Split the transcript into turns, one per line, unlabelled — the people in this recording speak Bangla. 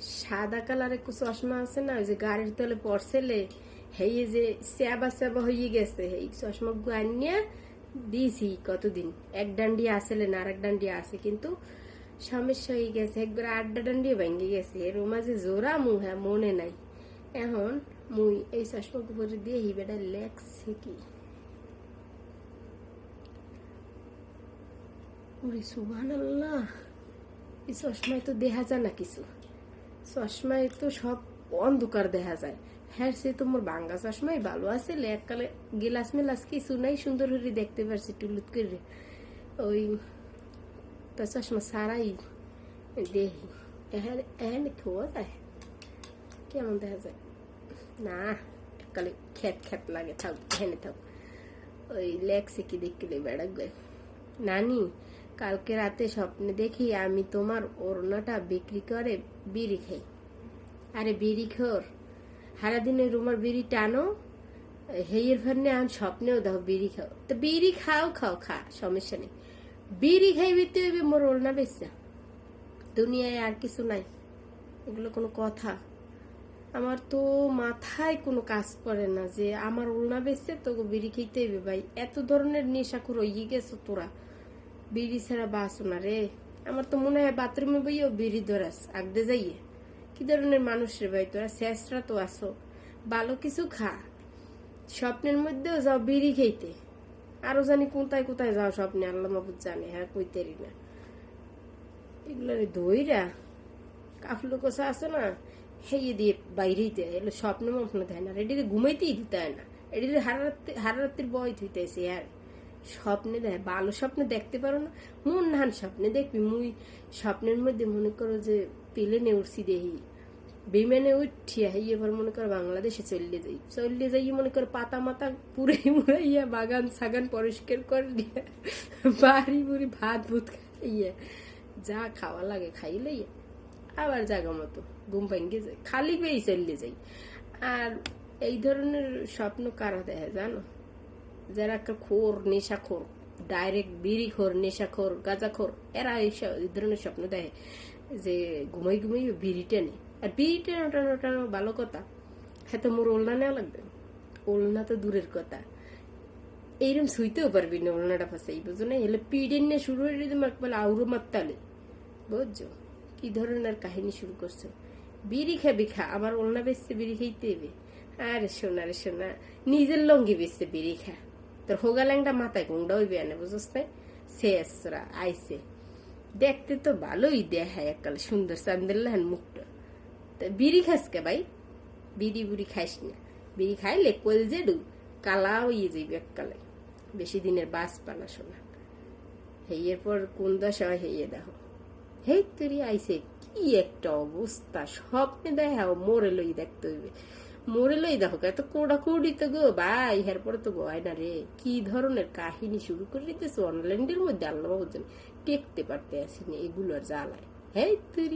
সাদা কালারের চশমা আছে না? ওই যে গাড়ির তলে পড়ছেলে হেই যে স্যাবা স্যাবা হয়ে গেছে এই চশমা আনিয়া দিয়েছি কতদিন। এক ডান্ডি না আর এক ডান্ডি আছে, কিন্তু সমস্যা হয়ে গেছে, একবার আড্ডা ডান্ডি ভেঙে গেছে, এর মাঝে জোড়া মুখ হ্যাঁ মনে নাই। এখন মুই এই চশমা উপরে দিয়ে হি বেটা লেখছে কি? ওরে আল্লাহ এই চশমায় তো দেখা যায় না কিছু। চশমায় তো সব অন্ধকার দেখা যায়। হ্যাঁ সে তো মোর বাঙ্গা চশমাই ভালো আছে এককালে গিলাস মিলাস কিছু নাই, সুন্দর করে দেখতে পারছি টুলুত করে ওই তা চশমা সারাই দেখি। এখানে এখানে থোয়া যায়। কেমন দেখা যায়? না, এককালে খেত খেত লাগে, থাক এখানে থাক। ওই লেগসে কি দেখলে বেড়া গে নানি কালকে রাতে স্বপ্নে দেখি আমি তোমার ওড়নাটা বিক্রি করে বিড়ি খাই। আরে বিড়ি খোর, সারাদিনে রুমার বিড়ি টানো হেয়ের ভান্নে আন, স্বপ্নেও দাও বিড়ি খাও। তো বিড়ি খাও খাও, খা, সমস্যা নেই। বিড়ি খাইবি তো এবে মোর ওড়না বেচা। দুনিয়ায় আর কিছু নাই। এগুলো কোনো কথা। আমার তো মাথায় কোনো কাজ করে না যে আমার ওড়না বেচছে, তোকে বিড়ি খেতে হবে ভাই। এত ধরনের নেশাখুর হয়ে গেছো তোরা। বিড়ি ছাড়া বাঁচো না রে। আমার তো মনে হয় বাথরুমে বইও বিড়ি ধরাস আগদে যাইয়ে। কি ধরনের মানুষ রে ভাই তোরা, শেষরা তো আসো ভালো কিছু খা। স্বপ্নের মধ্যেও যাও বিড়ি খেইতে। আরও জানি কোথায় কোথায় যাও স্বপ্নে, আল্লাহ মাবুদ জানে হ্যাঁ কইতেরি না। এগুলো দইরা কাফলু কষা আছে না হেয়ে দিয়ে বাইরেই দেয় এগুলো স্বপ্ন মপ্ন দেয় না। এটিতে ঘুমাইতেই দিতে হয় না। এটিতে হারারাত্রি হারারাত্রির বয় থইতেছে আর স্বপ্নে দেয় ভালো স্বপ্নে দেখতে পারো না মন নান স্বপ্নে দেখবি। মুই স্বপ্নের মধ্যে মনে করো যে প্লেনে উঠছি দেহি। বিমানে উঠিয়া এবার মনে করো বাংলাদেশে চললে যাই। চললে যাই মনে করো পাতা মাতা পুরে মুড়াইয়া, বাগান সাগান পরিষ্কার করে দিয়ে, বাড়ি বুড়ি ভাত ভূত খাইয়া, যা খাওয়া লাগে খাইলে আবার জাগা মতো ঘুম পাইনকে যাই খালি পেয়েই চললে যাই। আর এই ধরনের স্বপ্ন কারা দেয় জানো? যারা একটা খোর নেশাখোর, ডাইরেক্ট বিড়ি খোর নেশাখোর, গাঁজাখোর, এরা এই ধরনের স্বপ্ন দেয় যে ঘুমাই ঘুমাই বিড়ি টেনে। আর বিড়ি টেনে টানো টানো ভালো কথা হ্যাঁ তো মোর ওলনা নেওয়া লাগবে। ওলনা তো দূরের কথা। এইরকম শুইতেও পারবি না ওলনাটা ফাঁসাই বুঝো না? এলে পিড়েন নিয়ে শুরু হয়ে যদি বলে আউরো মাত্তালে বুঝছ? কি ধরনের কাহিনী শুরু করছ? বিড়ি খাবি খা, আমার ওলনা বেচতে বিড়ি খাইতে হবে আরে সোনা রে সোনা, নিজের লঙ্গি বেচতে বিড়ি খা। তোর হোগা ল্যাংটা মাথায় গুংডা হইবে না বুঝস না শেষরা আইসে দেখতে তো ভালোই দেখায় এককালে, সুন্দর চান্দেল্লাহান মুখটা। তা বিড়ি খাস কে ভাই? বিড়ি বুড়ি খাইস না। বিড়ি খাইলে কল জেডু কালা হইয়ে যাইবে এককালে। বেশি দিনের বাস পানা শোনা। হেয়ের পর কোন দশা হেয়ে দেখো। হেই তুই আইসে কি একটা অবস্থা। স্বপ্নে দেখাও, মোরে লই দেখতে হইবে। মোরে লই দেখো, এত কোড়া কুড়ি তো গো, ভাই ইহার পরে তো গয় না রে। কি ধরনের কাহিনী শুরু করে নিতেছে অনলাইন এর মধ্যে আল্লাহ টেকতে পারতে আসিনি, এগুলোর জ্বালায়। হ্যাঁ তুই